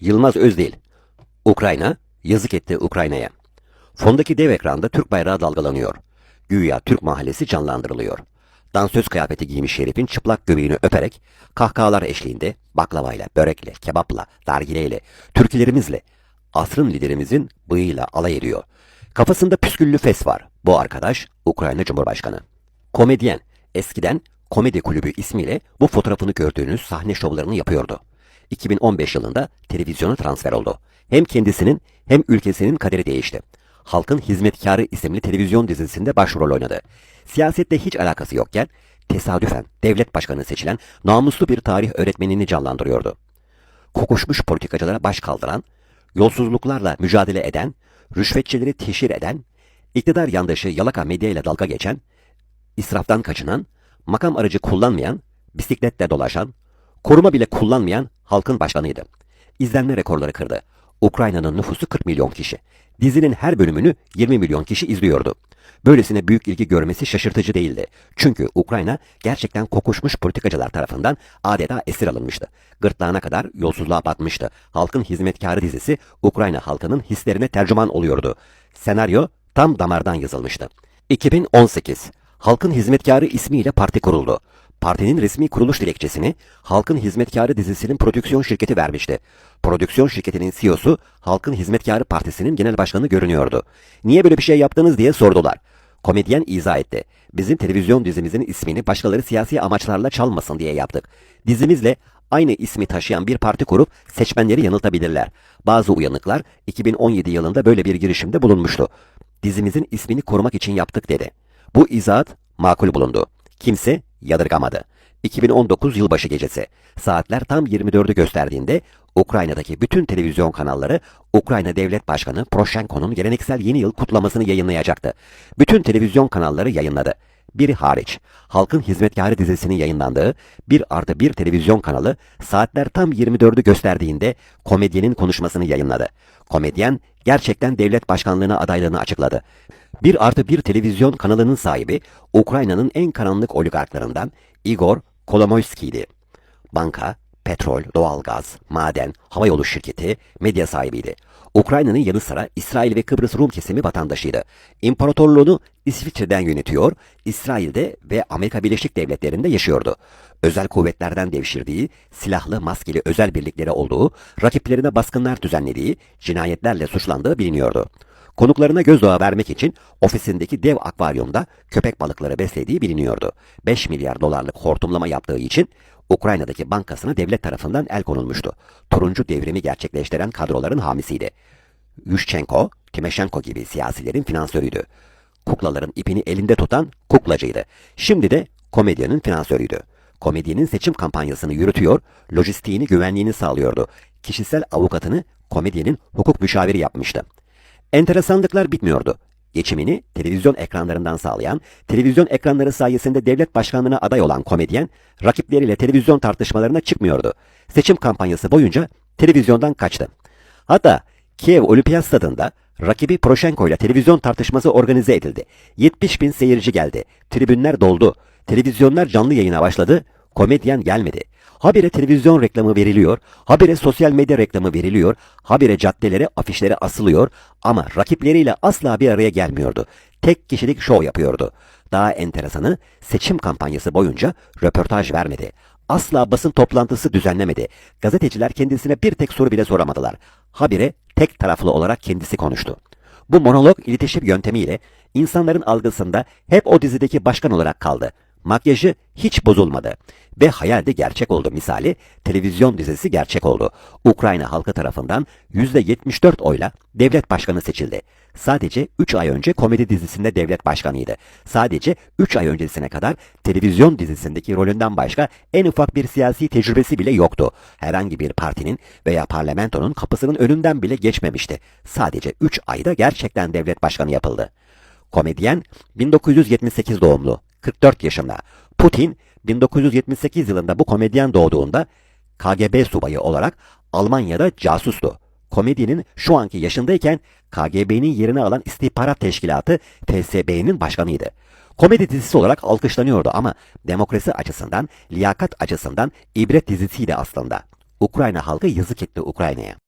Yılmaz Özdil. Ukrayna, yazık etti Ukrayna'ya. Fondaki dev ekranda Türk bayrağı dalgalanıyor. Güya Türk mahallesi canlandırılıyor. Dansöz kıyafeti giymiş şerifin çıplak göbeğini öperek kahkahalar eşliğinde baklavayla, börekle, kebapla, dargileyle, türkülerimizle asrın liderimizin bıyığıyla alay ediyor. Kafasında püsküllü fes var. Bu arkadaş Ukrayna Cumhurbaşkanı. Komedyen. Eskiden Komedi Kulübü ismiyle bu fotoğrafını gördüğünüz sahne şovlarını yapıyordu. 2015 yılında televizyona transfer oldu. Hem kendisinin hem ülkesinin kaderi değişti. Halkın Hizmetkarı isimli televizyon dizisinde başrol oynadı. Siyasette hiç alakası yokken tesadüfen devlet başkanı seçilen namuslu bir tarih öğretmenini canlandırıyordu. Kokuşmuş politikacılara baş kaldıran, yolsuzluklarla mücadele eden, rüşvetçileri teşhir eden, iktidar yandaşı yalaka medya ile dalga geçen, israftan kaçınan, makam aracı kullanmayan, bisikletle dolaşan, koruma bile kullanmayan halkın başkanıydı. İzlenme rekorları kırdı. Ukrayna'nın nüfusu 40 milyon kişi. Dizinin her bölümünü 20 milyon kişi izliyordu. Böylesine büyük ilgi görmesi şaşırtıcı değildi. Çünkü Ukrayna gerçekten kokuşmuş politikacılar tarafından adeta esir alınmıştı. Gırtlağına kadar yolsuzluğa batmıştı. Halkın Hizmetkarı dizisi Ukrayna halkının hislerine tercüman oluyordu. Senaryo tam damardan yazılmıştı. 2018 Halkın Hizmetkarı ismiyle parti kuruldu. Partinin resmi kuruluş dilekçesini Halkın Hizmetkarı dizisinin prodüksiyon şirketi vermişti. Prodüksiyon şirketinin CEO'su Halkın Hizmetkarı Partisi'nin genel başkanı görünüyordu. Niye böyle bir şey yaptınız diye sordular. Komedyen izah etti. Bizim televizyon dizimizin ismini başkaları siyasi amaçlarla çalmasın diye yaptık. Dizimizle aynı ismi taşıyan bir parti kurup seçmenleri yanıltabilirler. Bazı uyanıklar 2017 yılında böyle bir girişimde bulunmuştu. Dizimizin ismini korumak için yaptık dedi. Bu izahat makul bulundu. Kimse yadırgamadı. 2019 yılbaşı gecesi saatler tam 24'ü gösterdiğinde Ukrayna'daki bütün televizyon kanalları Ukrayna Devlet Başkanı Poroshenko'nun geleneksel yeni yıl kutlamasını yayınlayacaktı. Bütün televizyon kanalları yayınladı. Biri hariç, Halkın Hizmetkarı dizisinin yayınlandığı bir artı bir televizyon kanalı saatler tam 24'ü gösterdiğinde komedyenin konuşmasını yayınladı. Komedyen gerçekten devlet başkanlığına adaylığını açıkladı. Bir artı bir televizyon kanalının sahibi Ukrayna'nın en karanlık oligarklarından Igor Kolomoyski'ydi. Banka, petrol, doğalgaz, maden, havayolu şirketi, medya sahibiydi. Ukrayna'nın yanı sıra İsrail ve Kıbrıs Rum kesimi vatandaşıydı. İmparatorluğunu İsviçre'den yönetiyor, İsrail'de ve Amerika Birleşik Devletleri'nde yaşıyordu. Özel kuvvetlerden devşirdiği, silahlı maskeli özel birlikleri olduğu, rakiplerine baskınlar düzenlediği, cinayetlerle suçlandığı biliniyordu. Konuklarına gözdağı vermek için ofisindeki dev akvaryumda köpek balıkları beslediği biliniyordu. 5 milyar dolarlık hortumlama yaptığı için Ukrayna'daki bankasına devlet tarafından el konulmuştu. Turuncu devrimi gerçekleştiren kadroların hamisiydi. Yushchenko, Timoshenko gibi siyasilerin finansörüydü. Kuklaların ipini elinde tutan kuklacıydı. Şimdi de komedyanın finansörüydü. Komedyenin seçim kampanyasını yürütüyor, lojistiğini, güvenliğini sağlıyordu. Kişisel avukatını komedyenin hukuk müşaviri yapmıştı. Enteresanlıklar bitmiyordu. Geçimini televizyon ekranlarından sağlayan, televizyon ekranları sayesinde devlet başkanlığına aday olan komedyen, rakipleriyle televizyon tartışmalarına çıkmıyordu. Seçim kampanyası boyunca televizyondan kaçtı. Hatta Kiev Olimpiyat Stadında rakibi Poroshenko ile televizyon tartışması organize edildi. 70 bin seyirci geldi. Tribünler doldu. Televizyonlar canlı yayına başladı. Komedyen gelmedi. Habire televizyon reklamı veriliyor, habire sosyal medya reklamı veriliyor, habire caddelere, afişlere asılıyor ama rakipleriyle asla bir araya gelmiyordu. Tek kişilik şov yapıyordu. Daha enteresanı seçim kampanyası boyunca röportaj vermedi. Asla basın toplantısı düzenlemedi. Gazeteciler kendisine bir tek soru bile soramadılar. Habire tek taraflı olarak kendisi konuştu. Bu monolog iletişim yöntemiyle insanların algısında hep o dizideki başkan olarak kaldı. Makyajı hiç bozulmadı ve hayal de gerçek oldu misali televizyon dizisi gerçek oldu. Ukrayna halkı tarafından %74 oyla devlet başkanı seçildi. Sadece 3 ay önce komedi dizisinde devlet başkanıydı. Sadece 3 ay öncesine kadar televizyon dizisindeki rolünden başka en ufak bir siyasi tecrübesi bile yoktu. Herhangi bir partinin veya parlamentonun kapısının önünden bile geçmemişti. Sadece 3 ayda gerçekten devlet başkanı yapıldı. Komedyen 1978 doğumlu, 44 yaşında. Putin 1978 yılında bu komedyen doğduğunda KGB subayı olarak Almanya'da casustu. Komedyenin şu anki yaşındayken KGB'nin yerini alan istihbarat teşkilatı TSB'nin başkanıydı. Komedi dizisi olarak alkışlanıyordu ama demokrasi açısından, liyakat açısından ibret dizisiydi aslında. Ukrayna halkı yazık etti Ukrayna'ya.